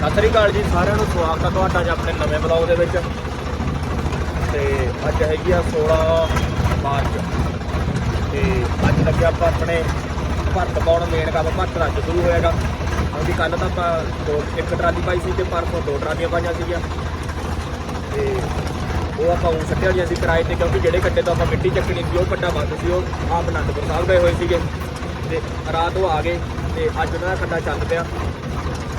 ਸਤਿ ਸ੍ਰੀ ਅਕਾਲ ਜੀ, ਸਾਰਿਆਂ ਨੂੰ ਸਵਾਗਤ ਹੈ ਤੁਹਾਡਾ ਜੀ ਆਪਣੇ ਨਵੇਂ ਬਲੌਗ ਦੇ ਵਿੱਚ। ਤੇ ਅੱਜ ਹੈਗੀ ਆ 16 ਮਾਰਚ। ਤੇ ਅੱਜ ਲੱਗਿਆ ਆਪਾਂ ਆਪਣੇ ਭਰਤ ਪਾਉਣ ਮੇਨ ਕੰਮ, ਭਰਤ ਦਾ ਅੱਜ ਸ਼ੁਰੂ ਹੋਏਗਾ ਕਿਉਂਕਿ ਕੱਲ ਤਾਂ ਆਪਾਂ ਦੋ, ਇੱਕ ਟਰਾਲੀ ਪਾਈ ਸੀ ਤੇ ਪਰਸੋਂ ਦੋ ਟਰਾਲੀਆਂ ਪਾਈਆਂ ਸੀਗੀਆਂ। ਤੇ ਉਹ ਆਪਾਂ ਉਹ ਸੱਟੇ ਵਾਲੀਆਂ ਸੀ ਕਿਰਾਏ ਤੇ, ਕਿਉਂਕਿ ਜਿਹੜੇ ਕੱਟੇ ਤੋਂ ਆਪਾਂ ਮਿੱਟੀ ਚੱਕਣੀ ਸੀ, ਉਹ ਕੱਟਾ ਬੰਦ ਸੀ, ਉਹ ਆਪ ਅਨੰਦਪੁਰ ਸਾਹਿਬ ਗਏ ਹੋਏ ਸੀਗੇ। ਤੇ ਰਾਤ ਉਹ ਆ ਗਏ ਤੇ ਅੱਜ ਉਹਨਾਂ ਦਾ ਕੱਟਾ ਚੱਲ ਪਿਆ।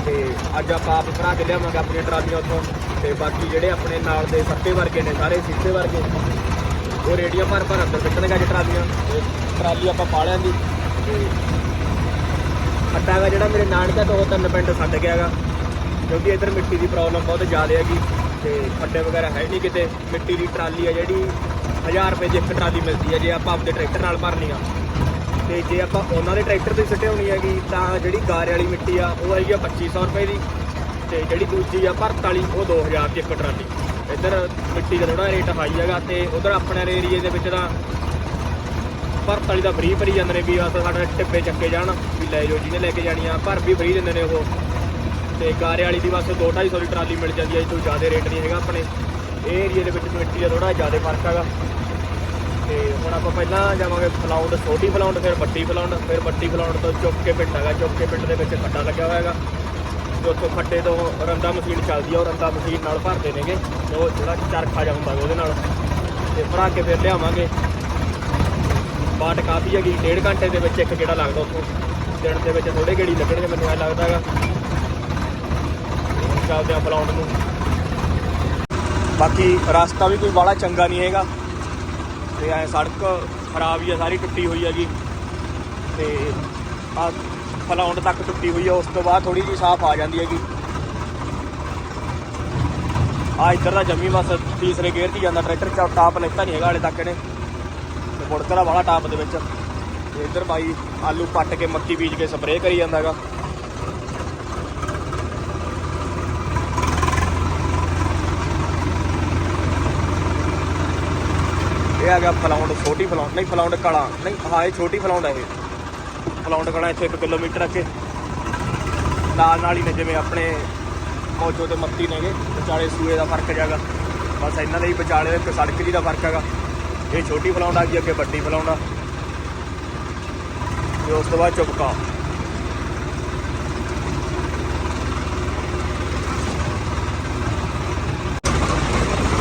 ਤੇ ਅੱਜ ਆਪਾਂ ਆਪ ਭਰਾ ਕੇ ਲਿਆਵਾਂਗੇ ਆਪਣੀਆਂ ਟਰਾਲੀਆਂ ਉੱਥੋਂ ਤੇ ਬਾਕੀ ਜਿਹੜੇ ਆਪਣੇ ਨਾਲ ਦੇ ਸੱਤੇ ਵਰਗੇ ਨੇ ਸਾਰੇ ਸਿੱਧੇ ਵਰਗੇ, ਉਹ ਰੇੜੀਆਂ ਭਰ ਭਰ ਅੰਦਰ ਸਿੱਟਣਗੇ ਅੱਜ ਟਰਾਲੀਆਂ। ਤੇ ਟਰਾਲੀ ਆਪਾਂ ਪਾ ਲਿਆਂਦੀ। ਤੇ ਖੱਡਾ ਗਾ ਜਿਹੜਾ ਮੇਰੇ ਨਾਨਕਾ ਤੋਂ ਉਹ ਤਿੰਨ ਪਿੰਡ ਛੱਡ ਗਿਆ ਗਾ, ਕਿਉਂਕਿ ਇੱਧਰ ਮਿੱਟੀ ਦੀ ਪ੍ਰੋਬਲਮ ਬਹੁਤ ਜ਼ਿਆਦਾ ਹੈਗੀ। ਤੇ ਖੱਡੇ ਵਗੈਰਾ ਹੈ ਨਹੀਂ ਕਿਤੇ। ਮਿੱਟੀ ਦੀ ਟਰਾਲੀ ਆ ਜਿਹੜੀ 1000 ਰੁਪਏ ਦੀ ਇੱਕ ਟਰਾਲੀ ਮਿਲਦੀ ਹੈ ਜੇ ਆਪਾਂ ਆਪਦੇ ਟਰੈਕਟਰ ਨਾਲ ਭਰਨੀ ਆ। ਤੇ ਜੇ ਆਪਾਂ ਉਹਨਾਂ ਦੇ ਟਰੈਕਟਰ ਤੇ ਸਿੱਟੇ ਹੋਣੀ ਹੈਗੀ, ਤਾਂ ਜਿਹੜੀ ਗਾਰੇ ਵਾਲੀ ਮਿੱਟੀ ਆ, ਉਹ ਹੈਗੀ ਆ 2500 ਰੁਪਏ ਦੀ ਤੇ ਜਿਹੜੀ ਦੂਜੀ ਆ ਭਰਤ ਵਾਲੀ ਉਹ 2000 ਦੀ ਇੱਕ ਟਰਾਲੀ। ਇੱਧਰ ਮਿੱਟੀ ਦਾ ਥੋੜਾ ਰੇਟ ਹਾਈ ਹੈਗਾ ਤੇ ਉਧਰ ਆਪਣੇ ਏਰੀਏ ਦੇ ਵਿੱਚ ਤਾਂ ਭਰਤ ਵਾਲੀ ਦਾ ਫ੍ਰੀ ਭਰੀ ਜਾਂਦੇ ਨੇ ਵੀ ਆ ਸਾਡੇ ਟਿੱਬੇ ਚੱਕੇ ਜਾਣ, ਵੀ ਲੈ ਜਾਓ ਜਿਹਨੇ ਲੈ ਕੇ ਜਾਣੀ ਆ ਭਰ ਵੀ ਫ੍ਰੀ ਦਿੰਦੇ ਨੇ ਉਹ। ਤੇ ਗਾਰੇ ਵਾਲੀ ਦੀ ਬਸ 2-250 ਦੀ ਟਰਾਲੀ ਮਿਲ ਜਾਂਦੀ ਹੈ ਇਹ ਤੋਂ ਜ਼ਿਆਦਾ ਰੇਟ ਨਹੀਂ ਹੈਗਾ ਆਪਣੇ। ਇਹ ਏਰੀਏ ਦੇ ਵਿੱਚ ਮਿੱਟੀ ਦਾ ਥੋੜਾ ਜ਼ਿਆਦਾ ਫ਼ਰਕ ਹੈਗਾ। ਤੇ ਹੁਣ ਆਪਾਂ ਪਹਿਲਾਂ ਜਾਵਾਂਗੇ ਫਲਾਉਂਡ, ਛੋਟੀ ਫਲਾਉਂਡ, ਫਿਰ ਵੱਡੀ ਫਲਾਉਂਡ, ਫਿਰ ਵੱਡੀ ਫਲਾਉਂਡ ਤੋਂ ਚੁੱਕ ਕੇ ਪਿੰਡ ਹੈਗਾ। ਚੁੱਕ ਕੇ ਪਿੰਡ ਦੇ ਵਿੱਚ ਖੱਡਾ ਲੱਗਿਆ ਹੋਇਆ ਹੈਗਾ। ਤੇ ਉੱਥੋਂ ਖੱਡੇ ਤੋਂ ਰੰਦਾ ਮਸ਼ੀਨ ਚੱਲਦੀ ਆ, ਉਹ ਰੰਦਾ ਮਸ਼ੀਨ ਨਾਲ ਭਰਦੇ ਨੇਗੇ। ਤੇ ਉਹ ਜਿਹੜਾ ਚਰਖਾ ਜਿਹਾ ਹੁੰਦਾ ਉਹਦੇ ਨਾਲ। ਤੇ ਭਰਾ ਕੇ ਫਿਰ ਲਿਆਵਾਂਗੇ। ਬਾਟ ਕਾਫੀ ਹੈਗੀ, ਡੇਢ ਘੰਟੇ ਦੇ ਵਿੱਚ ਇੱਕ ਗੇੜਾ ਲੱਗਦਾ ਉੱਥੋਂ। ਦਿਨ ਦੇ ਵਿੱਚ ਥੋੜੇ ਗੇੜੀ ਲੱਗਣਗੇ, ਮੈਨੂੰ ਐ ਲੱਗਦਾ ਹੈਗਾ। ਹੁਣ ਚੱਲਦੇ ਆ ਫਲਾਉਂਡ ਨੂੰ। ਬਾਕੀ ਰਸਤਾ ਵੀ ਕੋਈ ਬਾਹਲਾ ਚੰਗਾ ਨਹੀਂ ਹੈਗਾ। ਤੇ ਐ ਸੜਕ ਖਰਾਬ ਹੀ ਆ, ਸਾਰੀ ਟੁੱਟੀ ਹੋਈ ਹੈਗੀ। ਤੇ ਆ ਫਲਾਉਂਡ ਤੱਕ ਟੁੱਟੀ ਹੋਈ ਆ, ਉਸ ਤੋਂ ਬਾਅਦ ਥੋੜੀ ਜਿਹੀ ਸਾਫ਼ ਆ ਜਾਂਦੀ ਹੈਗੀ। ਆ ਇੱਧਰ ਦਾ ਜੰਮੀ ਬਸ ਤੀਸਰੇ ਗੇਅਰ 'ਚ ਹੀ ਜਾਂਦਾ, ਟਰੈਕਟਰ ਚਾ ਟਾਪ ਲੈਤਾ ਨਹੀਂ ਹੈਗਾ ਹਲੇ ਤੱਕ ਇਹਨੇ। ਤੇ ਮੁੜਕਦਾ ਵਾਲਾ ਟਾਪ ਦੇ ਵਿੱਚ। ਤੇ ਇੱਧਰ ਬਾਈ ਆਲੂ ਪੱਟ ਕੇ ਮੱਕੀ ਬੀਜ ਕੇ ਸਪਰੇਅ ਕਰੀ ਜਾਂਦਾ ਹੈਗਾ। ਆ ਗਿਆ ਫਲਾਉਂਡ, ਛੋਟੀ ਫਲਾਉਂਡ, ਨਹੀਂ ਫਲਾਉਂਡ ਕਲਾ, ਨਹੀਂ, ਹਾਂ, ਇਹ ਛੋਟੀ ਫਲਾਉਂਡ ਹੈ ਇਹ। ਫਲਾਉਂਡ ਕਲਾ ਇੱਥੇ 1 ਕਿਲੋਮੀਟਰ ਅੱਗੇ ਨਾਲ ਨਾਲ ਹੀ ਨੇ ਜਿਵੇਂ ਆਪਣੇ ਮੌਜੋ ਤੇ ਮੱਤੀ ਨੇਗੇ, ਵਿਚਾਲੇ ਸੂਏ ਦਾ ਫ਼ਰਕ ਜਾਗਾ ਬਸ ਇਹਨਾਂ ਦੇ ਹੀ ਵਿਚਾਲੇ ਇੱਕ ਸੜਕ ਜੀ ਦਾ ਫ਼ਰਕ ਹੈਗਾ। ਇਹ ਛੋਟੀ ਫਲਾਉਂਡ ਆ ਗਈ ਅੱਗੇ ਵੱਡੀ ਫਲਾਉਂਡ ਆ। ਤੇ ਉਸ ਤੋਂ ਬਾਅਦ ਚੁਪਕਾ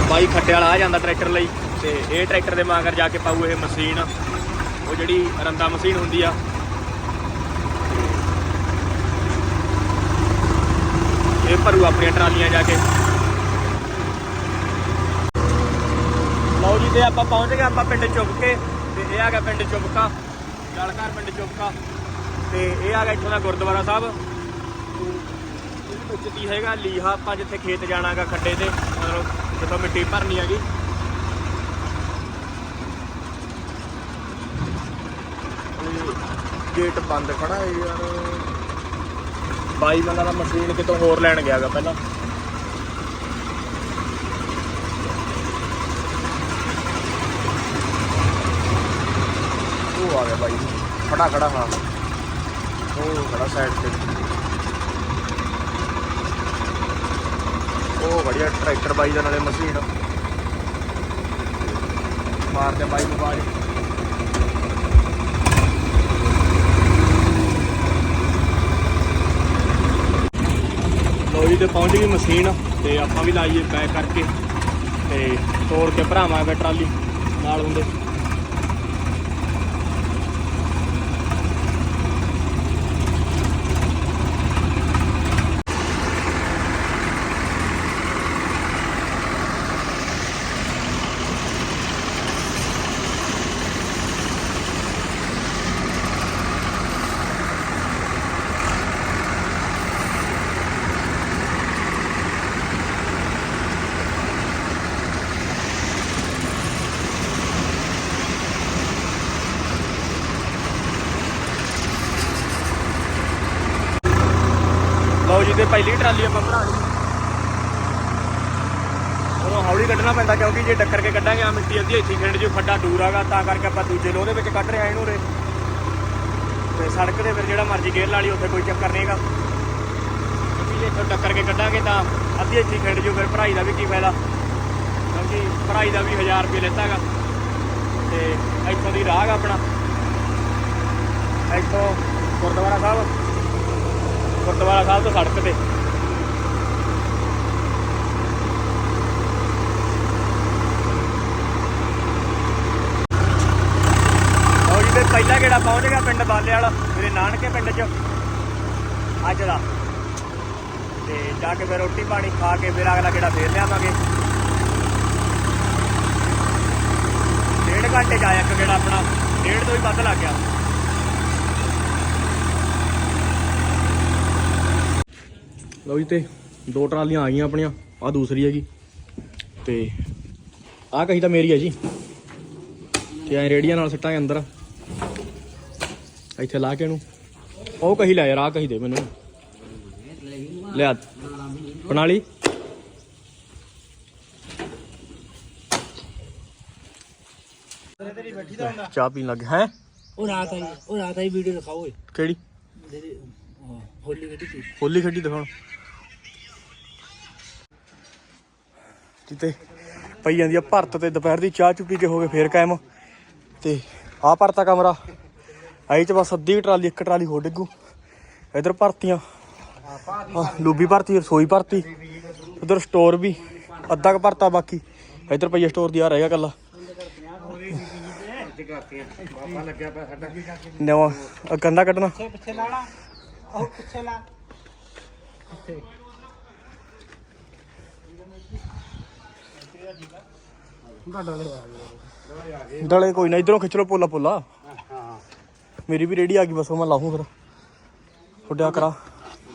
ਬਾਈ ਖੱਟੇ ਵਾਲਾ ਆ ਜਾਂਦਾ ਟਰੈਕਟਰ ਲਈ। ਤੇ ਇਹ ਟਰੈਕਟਰ ਦੇ ਮਗਰ ਜਾ ਕੇ ਪਾਊ ਇਹ ਮਸ਼ੀਨ। ਉਹ ਜਿਹੜੀ ਰੰਦਾ ਮਸ਼ੀਨ ਹੁੰਦੀ ਆ। ਇਹ ਭਰੂ ਆਪਣੀਆਂ ਟਰਾਲੀਆਂ ਜਾ ਕੇ। ਲਓ ਜੀ, ਤੇ ਆਪਾਂ ਪਹੁੰਚ ਗਏ ਆਪਾਂ ਪਿੰਡ ਚੁੱਕ ਕੇ ਤੇ ਇਹ ਆ ਗਿਆ ਪਿੰਡ ਚੁੱਕਾ ਜਲਘਰ ਪਿੰਡ ਚੁੱਕਾ ਤੇ ਇਹ ਆ ਗਿਆ ਇੱਥੋਂ ਦਾ ਗੁਰਦੁਆਰਾ ਸਾਹਿਬ। ਇਹਦੇ ਵਿੱਚ ਦੀ ਹੈਗਾ, ਲੀਹਾ ਆਪਾਂ ਜਿੱਥੇ ਖੇਤ ਜਾਣਾਗਾ ਖੱਡੇ ਤੇ। ਮਤਲਬ ਜਿੱਥੋਂ ਮਿੱਟੀ ਭਰਨੀ ਹੈਗੀ ਤੇ ਗੇਟ ਬੰਦ ਖੜਾ ਹੈ ਯਾਰ। ਬਾਈ ਬੰਦਾ ਦਾ ਮਸ਼ੀਨ ਕਿਤੋਂ ਹੋਰ ਲੈਣ ਗਿਆਗਾ ਪਹਿਲਾਂ। ਉਹ ਆ ਗਿਆ ਬਾਈ। ਖੜਾ ਖੜਾ ਹਾਂ। ਉਹ ਖੜਾ ਸਾਈਡ ਤੇ। ਉਹ ਵਧੀਆ ਟਰੈਕਟਰ ਬਾਈ ਦਾ ਨਾਲੇ ਮਸ਼ੀਨ। ਮਾਰਦੇ ਬਾਈ ਨੂੰ ਬਾਜ ਲੋ ਜੀ ਤੇ ਪਹੁੰਚ ਗਈ ਮਸ਼ੀਨ ਤੇ ਆਪਾਂ ਵੀ ਲਾਈਏ ਪੈਕ ਕਰਕੇ ਤੇ ਤੋੜ ਕੇ ਭਰਾਵਾਂਗੇ ਟਰਾਲੀ ਨਾਲ ਹੁੰਦੇ। ਲਓ ਜੀ, ਤੇ ਪਹਿਲੀ ਟਰਾਲੀ ਆਪਾਂ ਬਣਾ ਲਈ। ਉਹ ਹੌਲੀ ਕੱਢਣਾ ਪੈਂਦਾ, ਕਿਉਂਕਿ ਜੇ ਡੱਕਰ ਕੇ ਕੱਢਾਂਗੇ ਆ ਮਿੱਟੀ ਅੱਧੀ ਇੱਥੇ ਖਿੰਡ ਜੋ, ਖੱਡਾ ਦੂਰ ਆਗਾ, ਤਾਂ ਕਰਕੇ ਆਪਾਂ ਦੂਜੇ ਲੋਹ ਦੇ ਵਿੱਚ ਕੱਢ ਰਿਹਾ ਇਹਨੂੰ ਰੇ ਤੇ ਸੜਕ ਦੇ ਫਿਰ ਜਿਹੜਾ ਮਰਜ਼ੀ ਗੇਅਰ ਲਾ ਲਈ ਉੱਥੇ ਕੋਈ ਚੱਕਰ ਨਹੀਂਗਾ ਕਿਉਂਕਿ ਜੇ ਇੱਥੋਂ ਟੱਕਰ ਕੇ ਕੱਢਾਂਗੇ, ਤਾਂ ਅੱਧੀ ਇੱਥੇ ਖਿੰਡ ਜੂ, ਫਿਰ ਭਰਾਈ ਦਾ ਵੀ ਕੀ ਫਾਇਦਾ? ਕਿਉਂਕਿ ਭਰਾਈ ਦਾ ਵੀ 1000 ਰੁਪਏ ਲੈਤਾਗਾ ਤੇ ਇੱਥੋਂ ਦੀ ਰਾਹ ਗਾ ਆਪਣਾ। ਇੱਥੋਂ ਗੁਰਦੁਆਰਾ ਸਾਹਿਬ। ਗੁਰਦੁਆਰਾ ਸਾਹਿਬ ਤੋਂ ਸੜਕ ਤੇ। ਲਓ ਜੀ, ਤੇ ਪਹਿਲਾ ਗੇੜਾ ਪਹੁੰਚ ਗਿਆ ਪਿੰਡ ਬਾਲੇ ਵਾਲਾ, ਮੇਰੇ ਨਾਨਕੇ ਪਿੰਡ 'ਚ। ਅੱਜ ਦਾ। ਤੇ ਜਾ ਕੇ ਫਿਰ ਰੋਟੀ ਪਾਣੀ ਖਾ ਕੇ ਫਿਰ ਅਗਲਾ ਗੇੜਾ ਫੇਰ ਲਿਆਵਾਂਗੇ। ਡੇਢ ਘੰਟੇ ਜਾਇਆ ਇੱਕ ਗੇੜਾ ਆਪਣਾ, ਡੇਢ ਤੋਂ ਹੀ ਵੱਧ ਲੱਗ ਗਿਆ। ਲਓ ਜੀ ਤੇ ਦੋ ਟਰਾਲੀਆਂ ਆ ਗਈਆਂ ਆਪਣੀਆਂ ਆ ਦੂਸਰੀ ਹੈਗੀ। ਤੇ ਆਹ ਕਹੀ ਤਾਂ ਮੇਰੀ ਹੈ ਜੀ। ਤੇ ਐ ਰੇੜੀਆਂ ਨਾਲ ਸਿੱਟਾਂਗੇ ਅੰਦਰ। ਇੱਥੇ ਲਾ ਕੇ ਇਹਨੂੰ। ਉਹ ਕਹੀ ਲੈ ਯਾਰ ਆਹ ਕਹੀ ਦੇ ਮੈਨੂੰ। ਲਿਆ ਬਣਾ ਲਈ। ਚਾਹ ਪੀਣ ਲੱਗੇ ਹੈ? ਉਹ ਰਾਤ ਆਈ ਉਹ ਰਾਤ ਆਈ ਵੀਡੀਓ ਦਿਖਾਓ ਓਏ। ਕਿਹੜੀ? ਹੋਲੀ ਸੀ। ਹੋਲੀ ਖੇਡੀ ਦਿਖਾਉਣ। ਕਿਤੇ ਪਈ ਜਾਂਦੀ ਆ ਭਰਤ ਤੇ ਦੁਪਹਿਰ ਦੀ ਚਾਹ ਚੁੱਪੀ ਕੇ ਹੋ ਗਏ ਫੇਰ ਕਾਇਮ। ਤੇ ਆ ਭਰਤਾ ਕਮਰਾ। ਆਈ ਚ ਬਸ ਅੱਧੀ ਟਰਾਲੀ ਇੱਕ ਟਰਾਲੀ ਹੋ ਡਿੱਗੂ। ਇਧਰ ਭਰਤੀਆਂ। ਆਹ, ਲੂਬੀ ਭਰਤੀ ਰਸੋਈ ਭਰਤੀ। ਉਧਰ ਸਟੋਰ ਵੀ ਅੱਧਾ ਕ ਭਰਤਾ ਬਾਕੀ। ਇਧਰ ਪਈ ਸਟੋਰ ਦੀ ਆ ਰਹਿ ਗਿਆ ਕੱਲਾ ਨਵਾਂ ਆਹ ਗੰਦਾ ਕੱਢਣਾ। ਪਿੱਛੇ ਲਾਣਾ ਉਹ ਪਿੱਛੇ ਲਾ ਡਲੇ ਕੋਈ ਨਾ ਇਧਰੋਂ ਖਿੱਚ ਲੋ ਪੋਲਾ ਪੋਲਾ। ਮੇਰੀ ਵੀ ਰੇੜੀ ਆ ਗਈ ਬਸ ਉਹ ਮੈਂ ਲਾਹੂੰ ਫਿਰ। ਛੋਟਿਆ ਕਰਾ।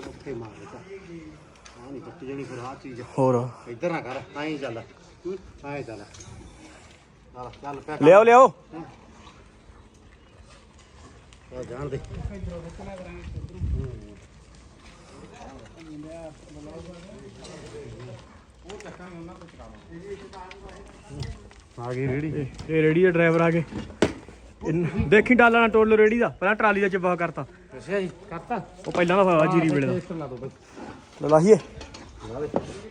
ਉੱਥੇ ਮਾਰ ਦਿੱਤਾ ਆ ਨਹੀਂ ਕੱਟੀ ਜਣੀ ਫਿਰ ਆ ਚੀਜ਼ ਹੋਰ। ਇੱਧਰ ਨਾ ਕਰ ਐਂ ਚੱਲ। ਚੱਲ। ਚੱਲ ਚੱਲ ਪਿਆ ਲਿਆਓ ਲਿਆਓ। ਆ ਜਾਣ ਦੇ। ਆ ਗਈ ਰੇੜੀ। ਇਹ ਇਹ ਰੇੜੀ ਦੇ ਡਰਾਈਵਰ ਆ ਗਏ ਦੇਖੀ ਡਾਲਾ ਨਾ ਟੋਲ ਰੇੜੀ ਦਾ। ਪਹਿਲਾਂ ਟਰਾਲੀ ਦਾ ਚਿੱਬਾ ਕਰਤਾ। ਅੱਛਾ ਜੀ ਕਰਤਾ? ਉਹ ਪਹਿਲਾਂ ਦਾ ਹੋਇਆ ਜੀਰੀ ਵੇਲੇ ਦਾ। ਲਾ ਲਾਹੀਏ।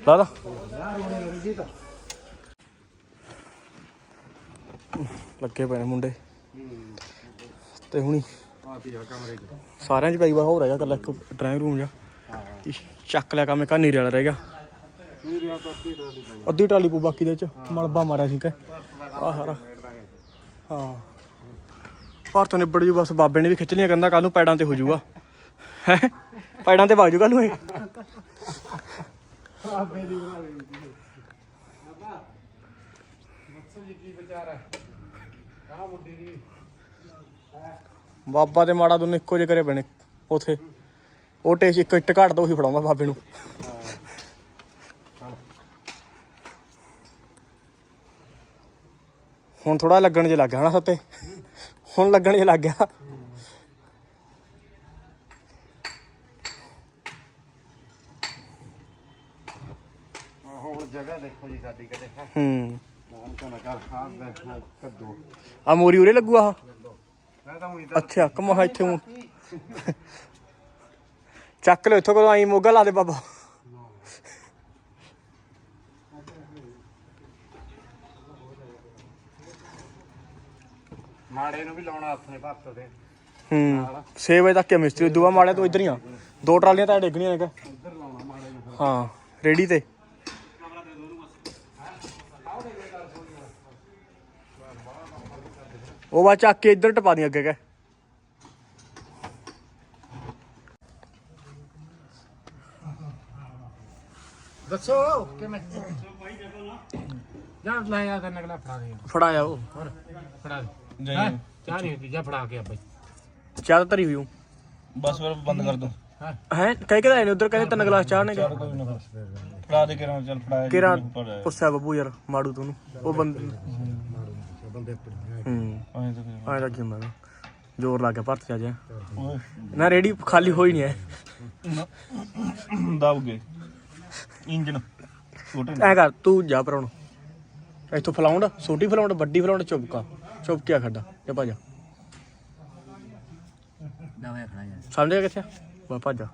ਲਾ ਦੇ। ਲੱਗੇ ਪਏ ਨੇ ਮੁੰਡੇ। ਤੇ ਹੁਣੀ ਆ ਤੀ ਕਮਰੇ ਚ। ਸਾਰਿਆਂ 'ਚ ਪਈ ਵਾ ਹੋ ਰਿਹਾ ਕੱਲਾ ਇੱਕ ਡਰਾਈਵਿੰਗ ਰੂਮ ਜਾ। ਚੱਕ ਲਿਆ ਕੰਮ ਇੱਕ ਨੀਰੇ ਵਾਲਾ ਰਹਿ ਗਿਆ। ਅੱਧੀ ਟਾਲੀ ਪੂ ਬਾਕੀ ਦੇ ਚ ਮਲਬਾ ਮਾਰਿਆ ਸੀ ਕਿ ਆ ਸਾਰਾ। ਹਾਂ। ਭਾਰਤ ਨਿਬੜ ਜੂ, ਬਸ ਬਾਬੇ ਨੇ ਵੀ ਖਿੱਚ ਲਿਆ ਕਹਿੰਦਾ ਕੱਲ ਨੂੰ ਪੈੜਾਂ ਤੇ ਹੋ ਜਾਊਗਾ ਹੈ? ਪੈੜਾਂ ਤੇ ਵਗ ਕੱਲ ਨੂੰ ਇਹ। ਆਪੇ ਦੀ ਬਣਾ ਦੇ ਬਾਬਾ ਮਕਸਦ ਜੀ ਕੀ ਵਿਚਾਰ ਹੈ ਕਾ ਮੁੰਡੀ ਦੀ ਬਾਬਾ ਤੇ ਮਾੜਾ ਦੋਨੇ ਇੱਕੋ ਜਿਹੇ ਕਰੇ ਬਣੇ, ਉਥੇ। ਉਹ ਟੇਸ ਇੱਕ ਇੱਟ ਘੱਟ ਦੋ ਉਹੀ ਫੜਾਉਂਦਾ ਬਾਬੇ ਨੂੰ। ਹੁਣ ਥੋੜਾ ਲੱਗਣ ਜੇ ਲੱਗ ਗਿਆ ਹਨਾ ਸੱਤੇ। ਹੁਣ ਲੱਗਣ ਜੇ ਲੱਗ ਗਿਆ। ਹੁਣ ਜਗ੍ਹਾ ਦੇਖੋ ਜੀ ਸਾਡੀ ਕਿਤੇ। ਹੈ। ਆ ਮੋਰੀ ਉਰੇ ਲੱਗੂ ਉਹੀ ਅੱਛਾ ਕਮਾ ਇੱਥੇ ਚੱਕ ਲਓ ਇੱਥੋਂ ਕਦੋਂ ਆਈ ਮੋਗਾ ਲਾ ਦੇ ਬਾਬਾ। ਮਾੜੇ ਨੂੰ ਵੀ ਲਾਉਣਾ ਆਪਣੇ ਭੱਤ ਦੇ ਹੂੰ 6 ਵਜੇ ਤੱਕ ਕੇ ਮਿਸਤਰੀ ਦੁਆ ਮਾੜਿਆ ਤੋਂ ਇੱਧਰ ਹੀ ਆ। ਦੋ ਟਰਾਲੀਆਂ ਤਾਂ ਡਿੱਗਣੀਆਂ ਨੇ ਕਿ ਇੱਧਰ ਲਾਉਣਾ ਮਾੜੇ ਨੂੰ ਹਾਂ ਰੇੜੀ ਤੇ। ਉਹ ਵਾ ਚੱਕ ਕੇ ਇੱਧਰ ਟਪਾ ਦੀ ਅੱਗੇ ਕੈ ਦੱਸੋ ਕਿਵੇਂ ਜਾ ਲੈ ਆ ਕਰਨ ਅਗਲਾ ਫੜਾ ਦੇ। ਫੜਾਇਆ ਉਹ। ਹੋਰ ਫੜਾ ਦੇ। ਹੈਂ? ਚਾਹ ਨਹੀਂ ਹੁੰਦੀ ਜਾ ਫੜਾ ਕੇ ਆ ਬਈ। ਚਾਹ ਧਰੀ ਹੋਈ ਬਸ ਫਿਰ ਬੰਦ ਕਰ ਦੋ। ਹਾਂ? ਹੈ? ਕਹਿ ਕੇ ਆਏ ਨੇ ਉਧਰ ਕਹਿੰਦੇ ਤਿੰਨ ਗਲਾਸ ਚਾਹ ਨੇ ਕੋਈ ਨਾ ਫੜਾ ਦੇ ਕੇ ਰਾਂ ਚੱਲ ਫੜਾ ਕਿਰਾ ਪੁੱਛਿਆ ਬੱਬੂ ਯਾਰ ਮਾੜੂ ਤੁਹਾਨੂੰ ਉਹ ਬੰਦ ਹੂੰ ਆਏ ਤਾਂ ਲੱਗੀ ਨਾ। ਜ਼ੋਰ ਲਾ ਕੇ ਭਰਤ ਚਾ ਜਾ। ਓਏ। ਨਾ ਰੇੜੀ ਖਾਲੀ ਹੋਈ ਨਹੀਂ ਹੈ ਦਬ ਗਏ। ਇੰਜਨ ਛੋਟੇ ਐ ਕਰ ਤੂੰ ਜਾ ਪਰਾਉਣ ਇੱਥੋਂ ਫਲਾਉਂਡ ਛੋਟੀ ਫਲਾਉਂਡ ਵੱਡੀ ਫਲਾਉਂਡ ਚੁੱਪਕਾ ਚੁੱਪਕਿਆ ਖੱਡਾ ਜਾ ਭੱਜ ਨਵੇਂ ਖੜਾ ਜਾ ਸਮਝ ਗਿਆ ਕਿੱਥੇ ਬਾ ਭੱਜ ਜਾ।